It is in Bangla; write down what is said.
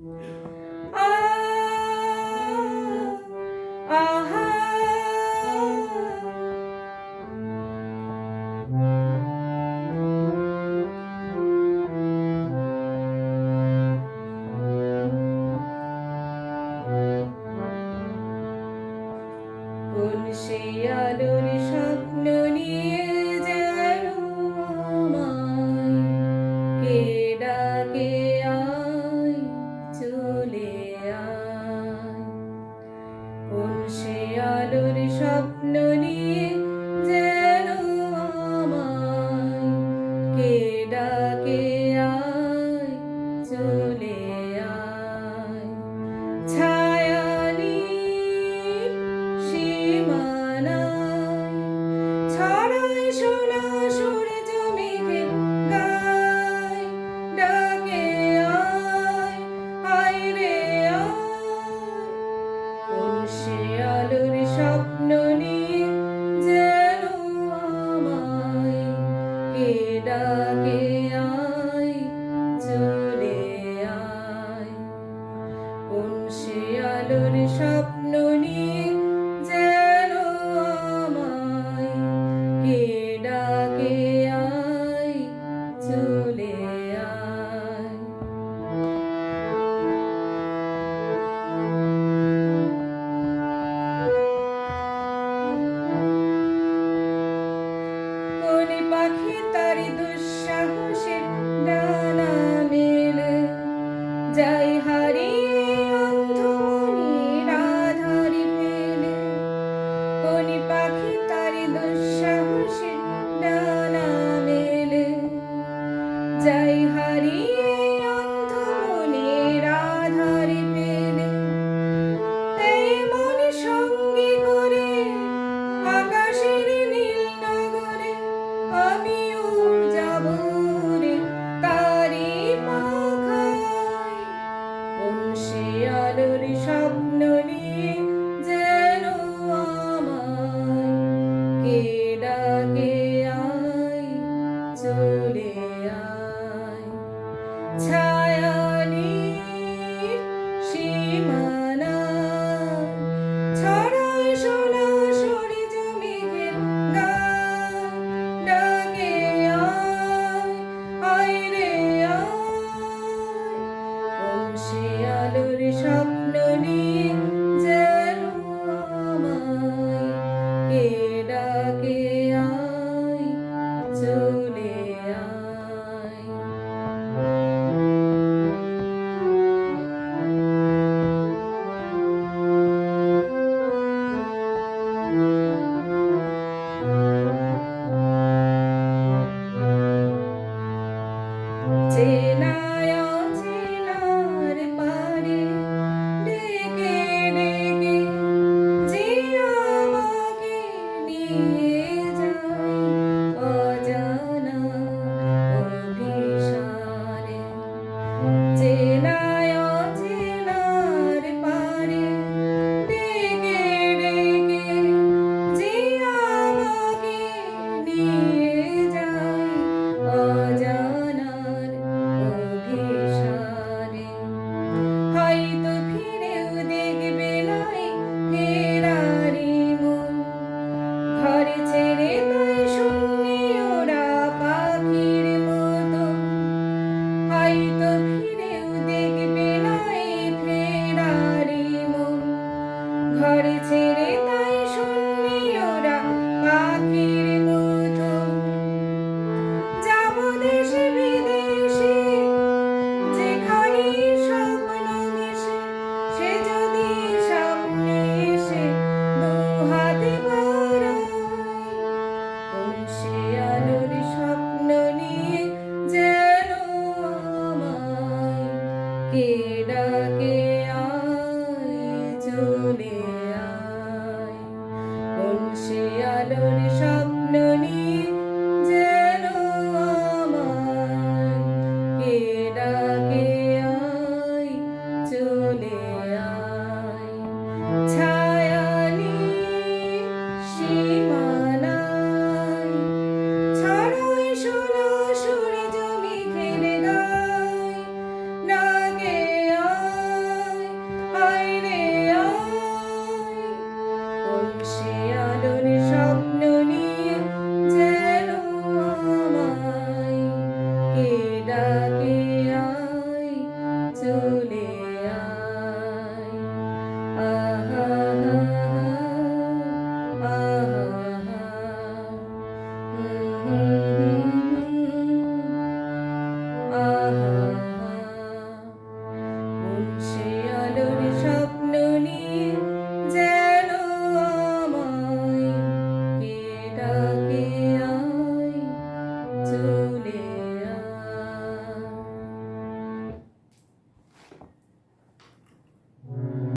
Ah, কোন সেই আলোর স্বপ্ন নিয়ে ডাকে আয়, চলে আয়। ছায়ানি সীমানায়, ছড়াই সোনা সূর্য মেঘে গায়। ডাকে আয় আয় রে আয়। কোন সে আলোর স্বপ্ন que Shri